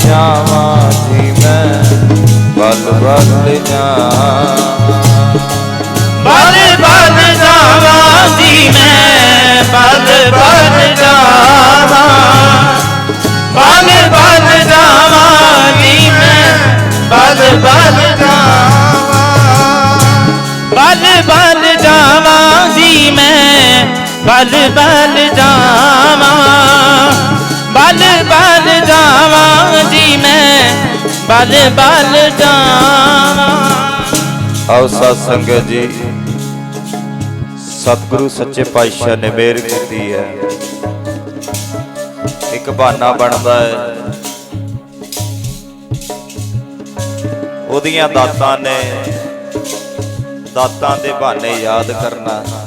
ਜਾਵਾਂ ਜੀ ਮੈਂ ਬਲ ਬਲ ਜਾਵਾਂ। ਬਲ ਬਲ ਜਾਵਾਂ ਜੀ ਮੈਂ ਬਲ ਬਲ ਜਾਵਾਂ। ਬਲ ਬਲ ਜਾਵਾਂ ਜੀ ਮੈਂ ਬਲ ਬਲ ਜਾਵਾਂ। ਬਲ ਬਲ ਜਾਵਾਂ ਜੀ ਮੈਂ ਬਲ ਬਲ ਜਾਵਾਂ। ਬਲ ਬਲ ਜਾਵਾਂ। ਆਓ ਸਾਧ ਸੰਗਤ ਜੀ, ਸਤਿਗੁਰੂ ਸੱਚੇ ਪਾਤਸ਼ਾਹ ਨੇ ਮਿਹਰ ਕੀਤੀ ਹੈ। ਇੱਕ ਬਹਾਨਾ ਬਣਦਾ ਹੈ। ਉਹਦੀਆਂ ਦਾਤਾਂ ਨੇ ਦਾਤਾਂ ਦੇ ਬਹਾਨੇ ਯਾਦ ਕਰਨਾ।